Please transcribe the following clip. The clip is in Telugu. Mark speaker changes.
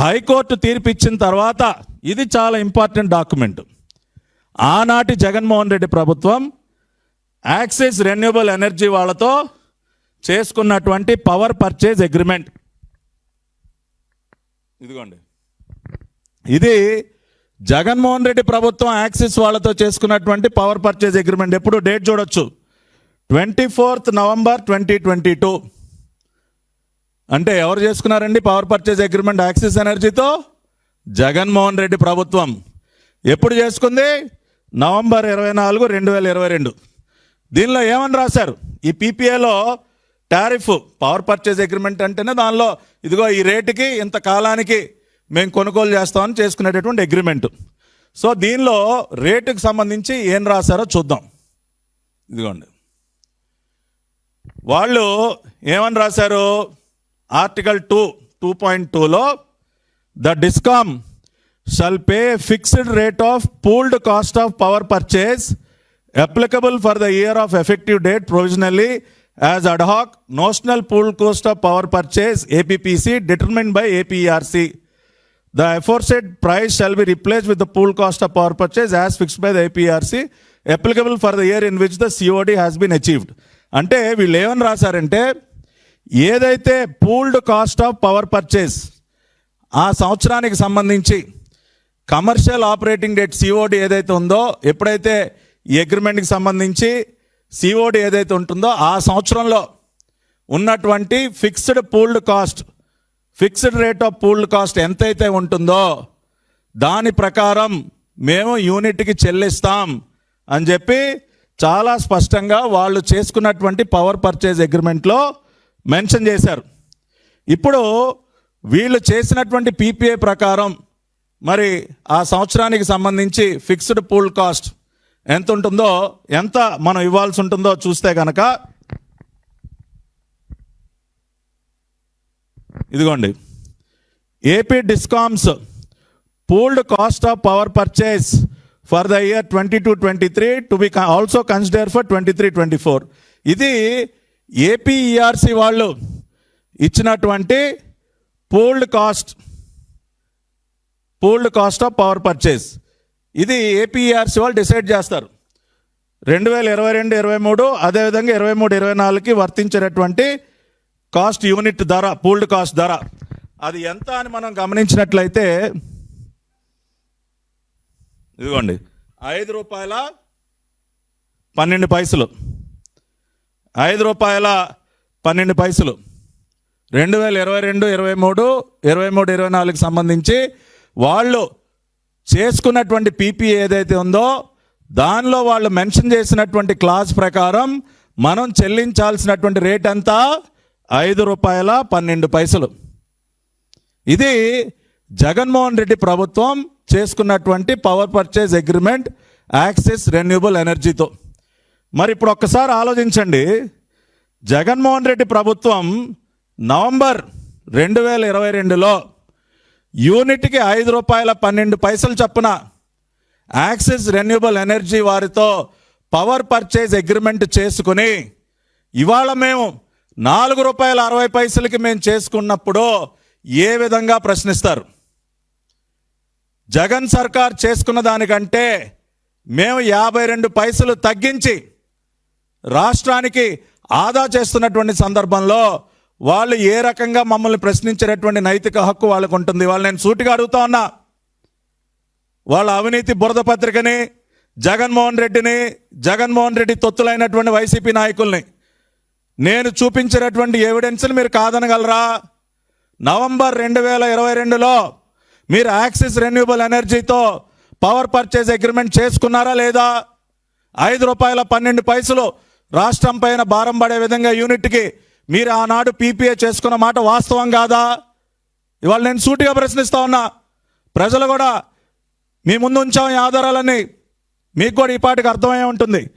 Speaker 1: హైకోర్టు తీర్పు ఇచ్చిన తర్వాత ఇది చాలా ఇంపార్టెంట్ డాక్యుమెంట్. ఆనాటి జగన్మోహన్ రెడ్డి ప్రభుత్వం యాక్సిస్ రెన్యూబుల్ ఎనర్జీ వాళ్ళతో చేసుకున్నటువంటి పవర్ పర్చేజ్ అగ్రిమెంట్. ఇదిగోండి. ఇది జగన్మోహన్ రెడ్డి ప్రభుత్వం యాక్సిస్ వాళ్ళతో చేసుకున్నటువంటి పవర్ పర్చేజ్ అగ్రిమెంట్. ఎప్పుడు డేట్ చూడొచ్చు. Twenty fourth November twenty twenty two. అంటే ఎవరు చేసుకున్నారండి? పవర్ పర్చేజ్ అగ్రిమెంట్ యాక్సిస్ ఎనర్జీతో జగన్మోహన్ రెడ్డి ప్రభుత్వం. ఎప్పుడు చేసుకుంది? నవంబర్ ఇరవై నాలుగు రెండు వేల ఇరవై రెండు. దీనిలో ఏమని రాశారు? ఈ పీపీఏలో టారిఫ్ పవర్ పర్చేజ్ అగ్రిమెంట్ అంటేనే దానిలో ఇదిగో ఈ రేటుకి ఇంత కాలానికి మేము కొనుగోలు చేస్తామని చేసుకునేటటువంటి అగ్రిమెంట్ సో దీనిలో రేటుకు సంబంధించి ఏం రాశారో చూద్దాం. ఇదిగోండి. వాళ్ళు ఏమని రాశారు? ఆర్టికల్ టూ టూ పాయింట్ టూలో the discom shall pay fixed rate of pooled cost of power purchase applicable for the year of effective date provisionally as ad hoc notional pool cost of power purchase APPC determine by APRC. The aforesaid price shall be replace with the pool cost of power purchase as fix by the APRC applicable for the year in which the COD has been achieved. అంటే వీళ్ళు ఏమని రాశారంటే ఏదైతే pooled cost of power purchase ఆ సంవత్సరానికి సంబంధించి కమర్షియల్ ఆపరేటింగ్ డేట్ సిఓడి ఏదైతే ఉందో ఎప్పుడైతే ఈ అగ్రిమెంట్కి సంబంధించి సిఓడి ఏదైతే ఉంటుందో ఆ సంవత్సరంలో ఉన్నటువంటి fixed pooled cost fixed rate of pooled cost ఎంతైతే ఉంటుందో దాని ప్రకారం మేము యూనిట్కి చెల్లిస్తాం అని చెప్పి చాలా స్పష్టంగా వాళ్ళు చేసుకున్నటువంటి పవర్ పర్చేజ్ అగ్రిమెంట్లో మెన్షన్ చేశారు. ఇప్పుడు వీళ్ళు చేసినటువంటి పీపీఏ ప్రకారం మరి ఆ సంవత్సరానికి సంబంధించి ఫిక్స్డ్ పూల్ కాస్ట్ ఎంత ఉంటుందో ఎంత మనం ఇవ్వాల్సి ఉంటుందో చూస్తే కనుక ఇదిగోండి. AP discoms pooled cost of power purchase for the year twenty two twenty three to be also consider for twenty three twenty four ఇది ఏపీఈఆర్సి వాళ్ళు ఇచ్చినటువంటి pooled cost pooled cost of power purchase. ఇది ఏపీఆర్సీ వాళ్ళు డిసైడ్ చేస్తారు. రెండు వేల ఇరవై రెండు ఇరవై మూడు అదేవిధంగా ఇరవై మూడు ఇరవై నాలుగుకి వర్తించేటటువంటి కాస్ట్ యూనిట్ ధర పూల్డ్ కాస్ట్ ధర. అది ఎంత అని మనం గమనించినట్లయితే ఇదిగోండి ఐదు రూపాయల పన్నెండు పైసలు. ఐదు రూపాయల పన్నెండు పైసలు. రెండు వేల ఇరవై రెండు ఇరవై మూడు ఇరవై మూడు ఇరవై నాలుగుకి సంబంధించి వాళ్ళు చేసుకున్నటువంటి పీపీ ఏదైతే ఉందో దానిలో వాళ్ళు మెన్షన్ చేసినటువంటి క్లాస్ ప్రకారం మనం చెల్లించాల్సినటువంటి రేట్ ఎంత ఐదు రూపాయల పన్నెండు పైసలు. ఇది జగన్మోహన్ రెడ్డి ప్రభుత్వం చేసుకున్నటువంటి power purchase agreement Axis renewable ఎనర్జీతో. మరి ఇప్పుడు ఒక్కసారి ఆలోచించండి. జగన్మోహన్ రెడ్డి ప్రభుత్వం నవంబర్ రెండు వేల ఇరవై రెండులో యూనిట్కి ఐదు రూపాయల పన్నెండు పైసలు చొప్పున యాక్సిస్ రెన్యూబుల్ ఎనర్జీ వారితో పవర్ పర్చేజ్ అగ్రిమెంట్ చేసుకుని ఇవాళ మేము నాలుగు రూపాయల అరవై పైసలకి మేము చేసుకున్నప్పుడు ఏ విధంగా ప్రశ్నిస్తారు? జగన్ సర్కార్ చేసుకున్న దానికంటే మేము యాభై రెండు పైసలు తగ్గించి రాష్ట్రానికి ఆదా చేస్తున్నటువంటి సందర్భంలో వాళ్ళు ఏ రకంగా మమ్మల్ని ప్రశ్నించేటటువంటి నైతిక హక్కు వాళ్ళకు ఉంటుంది? వాళ్ళు నేను సూటిగా అడుగుతా ఉన్నా. వాళ్ళ అవినీతి బురద పత్రికని జగన్మోహన్ రెడ్డిని జగన్మోహన్ రెడ్డి తొత్తులైనటువంటి వైసీపీ నాయకుల్ని నేను చూపించినటువంటి ఎవిడెన్స్ని మీరు కాదనగలరా? నవంబర్ రెండు వేల ఇరవై రెండులో మీరు యాక్సిస్ రెన్యూబుల్ ఎనర్జీతో పవర్ పర్చేజ్ అగ్రిమెంట్ చేసుకున్నారా లేదా? ఐదు రూపాయల పన్నెండు పైసలు రాష్ట్రం పైన భారం పడే విధంగా యూనిట్కి మీరు ఆనాడు పీపీఏ చేసుకున్న మాట వాస్తవం కాదా? ఇవాళ నేను సూటిగా ప్రశ్నిస్తా ఉన్నా. ప్రజలు కూడా మీ ముందు ఉంచాం ఆధారాలన్నీ. మీకు కూడా ఈ పాటికి అర్థమై ఉంటుంది.